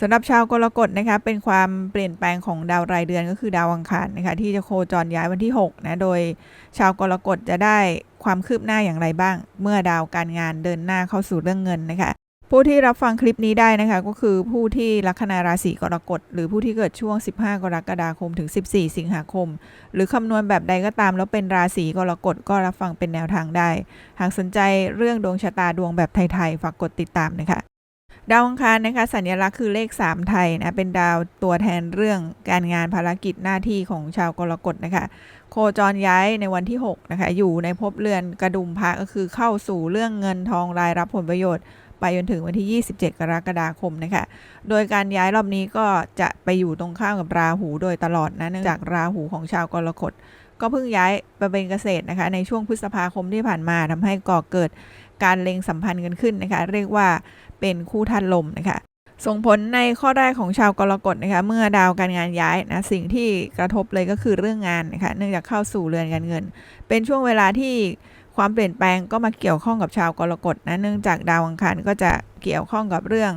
สำหรับชาวกรกฎนะคะเป็นความเปลี่ยนแปลงของดาวรายเดือนก็คือดาวอังคารนะคะที่จะโคจรย้ายวันที่6นะโดยชาวกรกฎจะได้ความคืบหน้าอย่างไรบ้าง เมื่อดาวการงานเดินหน้าเข้าสู่เรื่องเงินนะคะผู้ที่รับฟังคลิปนี้ได้นะคะก็คือผู้ที่ลัคนาราศีกรกฎหรือผู้ที่เกิดช่วง 15 กรกฎาคมถึง 14 สิงหาคม หรือคำนวณแบบใดก็ตามแล้วเป็นราศีกรกฎก็รับฟังเป็นแนวทางได้ หากสนใจเรื่องดวงชะตาดวงแบบไทยๆฝากกดติดตามนะคะ ดาวอังคารนะคะสัญลักษณ์คือเลข 3 ไทยนะเป็นดาวตัวแทนเรื่องการงานภารกิจหน้าที่ของชาวกรกฎนะคะ โคจรย้ายในวันที่6นะคะอยู่ในภพเรือนกระดุมพระก็คือเข้าสู่เรื่องเงินทองรายรับผลประโยชน์ ไปจนถึงวันที่ 27 กรกฎาคมนะคะโดยการย้ายรอบนี้ก็จะไปอยู่ตรงข้ามกับราหูโดยตลอดนะเนื่องจากราหูของชาวกรกฎก็เพิ่งย้ายไปเป็นเกษตรนะคะในช่วงพฤษภาคมที่ผ่านมาทำให้ก่อเกิดการเล็งสัมพันธ์กันขึ้นนะคะเรียกว่า เป็นคู่ทันลมนะคะส่งผลในข้อแรกของชาวกรกฎนะคะเมื่อดาวการงานย้ายนะสิ่งที่กระทบเลยก็คือเรื่องงานนะคะเนื่องจากเข้าสู่เรือนการเงิน เป็นช่วงเวลาที่ความเปลี่ยนแปลงก็มาเกี่ยวข้องกับชาวกรกฎนะเนื่องจากดาวอังคารก็จะเกี่ยวข้องกับเรื่อง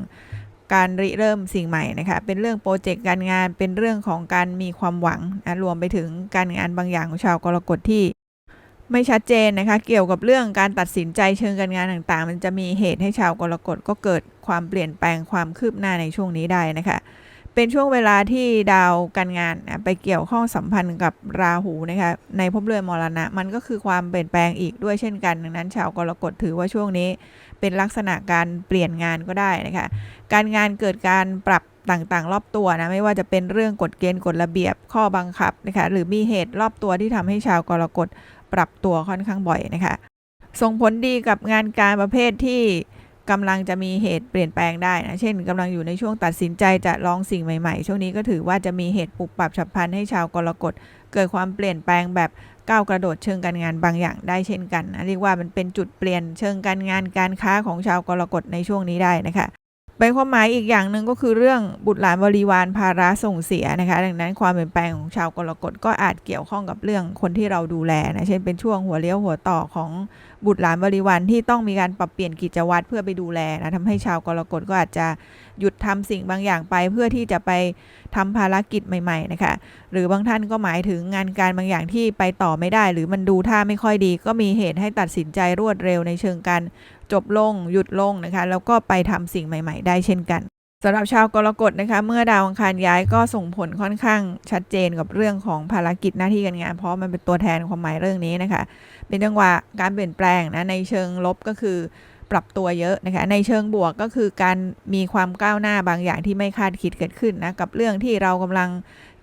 การริเริ่มสิ่งใหม่นะคะเป็นเรื่องโปรเจกต์การงานเป็นเรื่องของการมีความหวังนะรวมไปถึงการงานบางอย่างของชาวกรกฎที่ ไม่ชัดเจนนะคะ เกี่ยวกับเรื่องการตัดสินใจเชิงการงานต่างๆ มันจะมีเหตุให้ชาวกรกฎก็เกิดความเปลี่ยนแปลงความคืบหน้าในช่วงนี้ได้นะคะ เป็นช่วงเวลาที่ดาวการงานไปเกี่ยวข้องสัมพันธ์กับราหูนะคะในภพเรือนมรณะ มันก็คือความเปลี่ยนแปลงอีกด้วยเช่นกัน ดังนั้น ชาวกรกฎถือว่าช่วงนี้ เป็นลักษณะการเปลี่ยนงานก็ได้นะคะ การงานเกิดการปรับต่างๆ รอบตัวนะไม่ว่าจะเป็นเรื่องกฎเกณฑ์กฎระเบียบข้อบังคับนะคะหรือมีเหตุรอบตัวที่ทำให้ชาวกรกฎ ปรับตัวค่อนข้างบ่อยนะคะ ส่งผลดีกับงานการประเภทที่กำลังจะมีเหตุเปลี่ยนแปลงได้นะ เช่นกำลังอยู่ในช่วงตัดสินใจจะลองสิ่งใหม่ๆ ช่วงนี้ก็ถือว่าจะมีเหตุปรับปรับฉับพลันให้ชาวกรกฎเกิดความเปลี่ยนแปลงแบบก้าวกระโดดเชิงการงานบางอย่างได้เช่นกันนะเรียกว่ามันเป็นจุดเปลี่ยนเชิงการงานการค้าของชาวกรกฎในช่วงนี้ได้นะคะ เป็นความหมายอีกอย่างหนึ่งก็คือเรื่องบุตรหลานบริวารภาระส่งเสียนะคะ ดังนั้นความเปลี่ยนแปลงของชาวกรกฎก็อาจเกี่ยวข้องกับเรื่องคนที่เราดูแลนะเช่นเป็นช่วงหัวเลี้ยวหัวต่อของบุตรหลานบริวารที่ต้องมีการปรับเปลี่ยนกิจวัตรเพื่อไปดูแลนะทำให้ชาวกรกฎก็อาจจะ หยุดทำสิ่งบางอย่างไป เพื่อที่จะไปทำภารกิจใหม่ ๆ นะคะ หรือบางท่านก็หมายถึงงานการบางอย่างที่ไปต่อไม่ได้ หรือมันดูท่าไม่ค่อยดี ก็มีเหตุให้ตัดสินใจรวดเร็วในเชิงการจบลง หยุดลงนะคะ แล้วก็ไปทำสิ่งใหม่ ๆ ได้เช่นกันสำหรับชาวกรกฎนะคะ เมื่อดาวอังคารย้ายก็ส่งผลค่อนข้างชัดเจนกับเรื่องของภารกิจหน้าที่การงาน เพราะมันเป็นตัวแทนความหมายเรื่องนี้นะคะ เป็นจังหวะการเปลี่ยนแปลงนะในเชิงลบก็คือ ปรับตัวเยอะนะคะในเชิงบวกก็คือการมีความก้าวหน้าบางอย่างที่ไม่คาดคิดเกิดขึ้นนะกับเรื่องที่เรากำลัง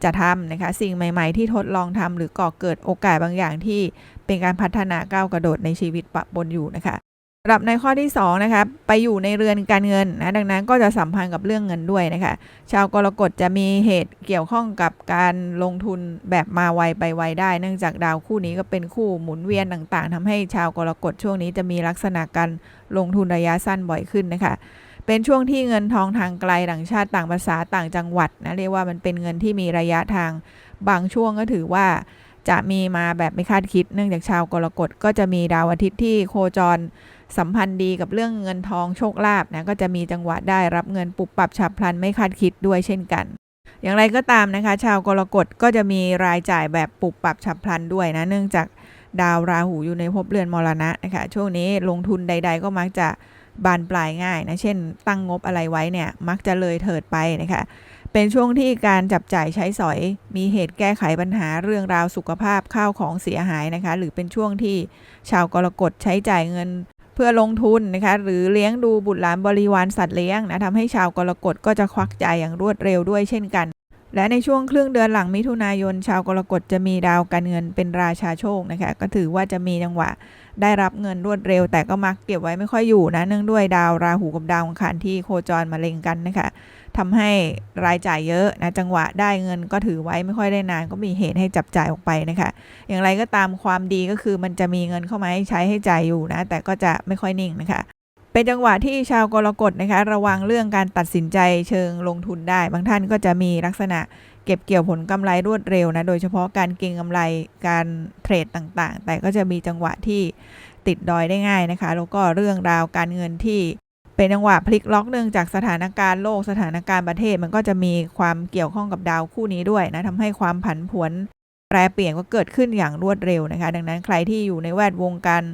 จะทำนะคะสิ่งใหม่ ๆ ที่ทดลองทำหรือก่อเกิดโอกาสบางอย่างที่เป็นการพัฒนาก้าวกระโดดในชีวิตปะปนอยู่นะคะ สำหรับในข้อที่2นะคะไปอยู่ในเรือนการเงินนะดังนั้นก็จะสัมพันธ์กับเรื่องเงินด้วยนะคะชาวกรกฎจะมีเหตุเกี่ยวข้องกับการลงทุนแบบมาไวไปไวได้ เนื่องจากดาวคู่นี้ก็เป็นคู่หมุนเวียนต่างๆทำให้ชาวกรกฎช่วงนี้จะมีลักษณะการลงทุนระยะสั้นบ่อยขึ้นนะคะเป็นช่วงที่เงินทองทางไกลต่างชาติต่างภาษาต่างจังหวัดนะเรียกว่ามันเป็นเงินที่มีระยะทางบางช่วงก็ถือว่า จะมีมาแบบไม่คาดคิด เนื่องจากชาวกรกฎก็จะมีดาวอาทิตย์ที่โคจรสัมพันธ์ดีกับเรื่องเงินทองโชคลาภนะก็จะมีจังหวะได้รับเงินปุบปับฉับพลันไม่คาดคิดด้วยเช่นกัน อย่างไรก็ตามนะคะ ชาวกรกฎก็จะมีรายจ่ายแบบปุบปับฉับพลันด้วยนะ เนื่องจากดาวราหูอยู่ในภพเรือนมรณะนะคะช่วงนี้ลงทุนใด ๆ ก็มักจะบานปลายง่ายนะ เช่น ตั้งงบอะไรไว้เนี่ยมักจะเลยเถิดไปนะคะ เป็นช่วงที่การจับจ่ายใช้สอย มีเหตุแก้ไขปัญหาเรื่องราวสุขภาพข้าวของเสียหายนะคะ หรือเป็นช่วงที่ชาวกรกฎใช้จ่ายเงินเพื่อลงทุนนะคะหรือเลี้ยงดูบุตรหลานบริวารสัตว์เลี้ยงนะทำให้ชาวกรกฎก็จะควักจ่ายอย่างรวดเร็วด้วยเช่นกัน และในช่วงครึ่งเดือนหลังมิถุนายน ชาวกรกฎจะมีดาวการเงินเป็นราชาโชคนะคะก็ถือว่าจะมีจังหวะ ได้รับเงินรวดเร็ว แต่ก็มักเก็บไว้ไม่ค่อยอยู่นะเนื่องด้วยดาวราหูกับดาวอังคารที่โคจรมาเล็งกันนะคะ ทำให้รายจ่ายเยอะนะจังหวะได้เงินก็ถือไว้ไม่ค่อยได้นาน ก็มีเหตุให้จับจ่ายออกไปนะคะอย่างไรก็ตามความดีก็คือมันจะมีเงินเข้ามาให้ใช้ให้จ่ายอยู่นะแต่ก็จะไม่ค่อยนิ่งนะคะเป็นจังหวะที่ชาวกรกฎนะคะระวังเรื่องการตัดสินใจเชิงลงทุนได้ บางท่านก็จะมีลักษณะเก็บเกี่ยวผลกำไรรวดเร็วนะโดยเฉพาะการเก็งกำไรการเทรดต่างๆ แต่ก็จะมีจังหวะที่ติดดอยได้ง่ายนะคะ แล้วก็เรื่องราวการเงินที่ เป็นจังหวะพลิกล็อกเนื่องจากสถานการณ์โลกสถานการณ์ประเทศมันก็จะมีความเกี่ยวข้องกับดาวคู่นี้ด้วยนะทำให้ความผันผวนแปรเปลี่ยนก็เกิดขึ้นอย่างรวดเร็วนะคะ ดังนั้นใครที่อยู่ในแวดวงการ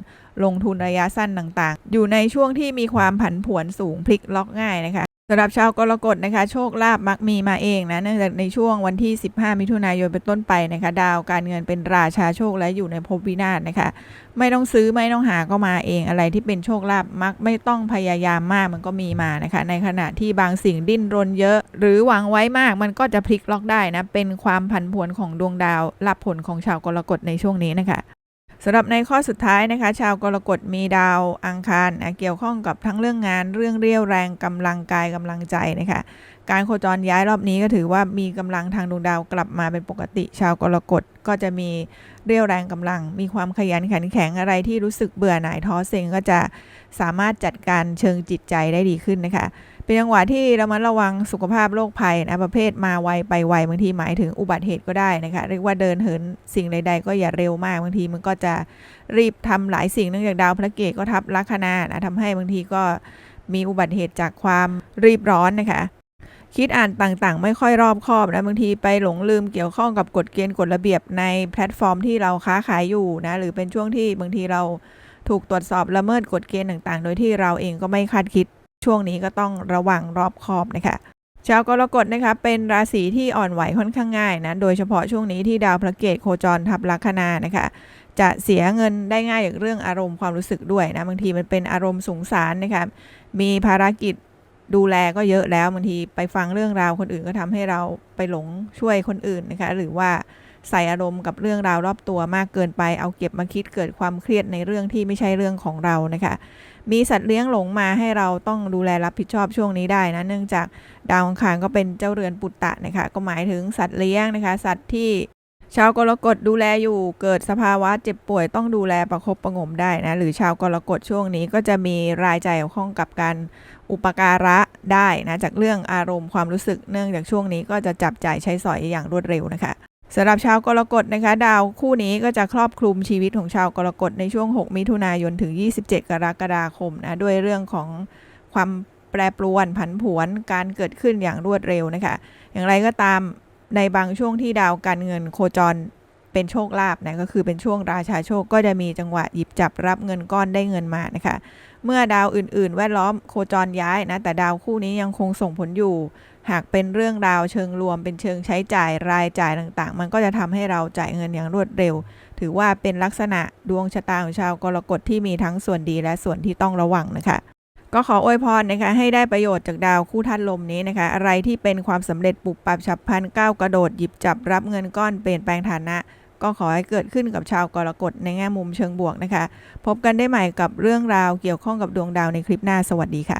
ลงทุนระยะสั้นต่างๆ อยู่ในช่วงที่มีความผันผวนสูงพลิกล็อกง่ายนะคะำหรับชาวกรกฎนะคะ โชคลาภมักมีมาเองนะเนื่องจากในช่วงวันที่ 15 มิถุนายนเป็นต้นไปนะคะ ดาวการเงินเป็นราชาโชคและอยู่ในภพวินาศนะคะ ไม่ต้องซื้อไม่ต้องหาก็มาเองอะไรที่เป็นโชคลาภมักไม่ต้องพยายามมากมันก็มีมานะคะ ในขณะที่บางสิ่งดิ้นรนเยอะ หรือหวังไว้มากมันก็จะพลิกล็อกได้นะเป็นความผันผวนของดวงดาวรับผลของชาวกรกฎในช่วงนี้นะคะ สำหรับในข้อสุดท้ายนะคะ ชาวกรกฎมีดาวอังคารนะเกี่ยวข้องกับทั้งเรื่องงานเรื่องเรี่ยวแรงกำลังกายกำลังใจนะคะการโคจรย้ายรอบนี้ก็ถือว่ามีกำลังทางดวงดาวกลับมาเป็นปกติ ชาวกรกฎก็จะมีเรี่ยวแรงกำลัง มีความขยันขันแข็งอะไรที่รู้สึกเบื่อหน่ายท้อเซ็งก็จะสามารถจัดการเชิงจิตใจได้ดีขึ้นนะคะ เป็นจังหวะที่เรามาระวังสุขภาพโรคภัยนะประเภทมาไวไปไวบางทีหมายถึงอุบัติเหตุก็ได้นะคะเรียกว่าเดินเหินสิ่งใด ๆ ก็อย่าเร็วมากบางทีมันก็จะรีบทำหลายสิ่งเนื่องจากดาวพระเกตก็ทับลัคนานะทำให้บางทีก็มีอุบัติเหตุจากความรีบร้อนนะคะ คิดอ่านต่างๆ ไม่ค่อยรอบคอบนะบางทีไปหลงลืมเกี่ยวข้องกับกฎเกณฑ์กฎระเบียบในแพลตฟอร์มที่เราค้าขายอยู่นะหรือเป็นช่วงที่บางทีเราถูกตรวจสอบละเมิดกฎเกณฑ์ต่างๆ โดยที่เราเองก็ไม่คาดคิด ช่วงนี้ก็ต้องระวังรอบคอบนะคะชาวกรกฎนะคะเป็นราศีที่อ่อนไหวค่อนข้างง่ายนะโดยเฉพาะช่วงนี้ที่ดาวพระเกตโคจรทับลัคนานะคะจะเสียเงินได้ง่ายอย่างเรื่องอารมณ์ความรู้สึกด้วยนะบางทีมันเป็นอารมณ์สงสารนะคะมีภารกิจ ดูแลก็เยอะแล้วบางทีไปฟังเรื่องราวคนอื่นก็ทำให้เราไปหลงช่วยคนอื่นนะคะ หรือว่าใส่อารมณ์กับเรื่องราวรอบตัวมากเกินไป เอาเก็บมาคิดเกิดความเครียดในเรื่องที่ไม่ใช่เรื่องของเรานะคะ มีสัตว์เลี้ยงหลงมาให้เราต้องดูแลรับผิดชอบช่วงนี้ได้นะ เนื่องจากดาวอังคารก็เป็นเจ้าเรือนปุตตะนะคะ ก็หมายถึงสัตว์เลี้ยงนะคะ สัตว์ที่ ชาวกรกฎดูแลอยู่เกิดสภาวะเจ็บป่วยต้องดูแลประคบประงมได้นะ หรือชาวกรกฎช่วงนี้ก็จะมีรายใจเกี่ยวข้องกับการอุปการะได้นะจากเรื่องอารมณ์ความรู้สึกเนื่องจากช่วงนี้ก็จะจับจ่ายใช้สอยอย่างรวดเร็วนะคะสำหรับชาวกรกฎนะคะ ดาวคู่นี้ก็จะครอบคลุมชีวิตของชาวกรกฎในช่วง 6 มิถุนายนถึง 27 กรกฎาคมนะด้วยเรื่องของความแปรปรวนผันผวนการเกิดขึ้นอย่างรวดเร็วนะคะ อย่างไรก็ตาม ในบางช่วงที่ดาวการเงินโคจรเป็นโชคลาภนะก็คือเป็นช่วงราชาโชคก็จะมีจังหวะหยิบจับรับเงินก้อนได้เงินมานะคะ เมื่อดาวอื่น ๆ แวดล้อมโคจรย้ายนะแต่ดาวคู่นี้ยังคงส่งผลอยู่ หากเป็นเรื่องราวเชิงรวมเป็นเชิงใช้จ่ายรายจ่ายต่างๆ มันก็จะทำให้เราจ่ายเงินอย่างรวดเร็ว ถือว่าเป็นลักษณะดวงชะตาของชาวกรกฎที่มีทั้งส่วนดีและส่วนที่ต้องระวังนะคะ ก็ขออวยพรนะคะให้ได้ประโยชน์จากดาวคู่ท่านลมนี้นะคะ อะไรที่เป็นความสำเร็จปุบปับฉับพลันก้าวกระโดดหยิบจับรับเงินก้อนเปลี่ยนแปลงฐานะ ก็ขอให้เกิดขึ้นกับชาวกรกฎในแง่มุมเชิงบวกนะคะ พบกันได้ใหม่กับเรื่องราวเกี่ยวข้องกับดวงดาวในคลิปหน้าสวัสดีค่ะ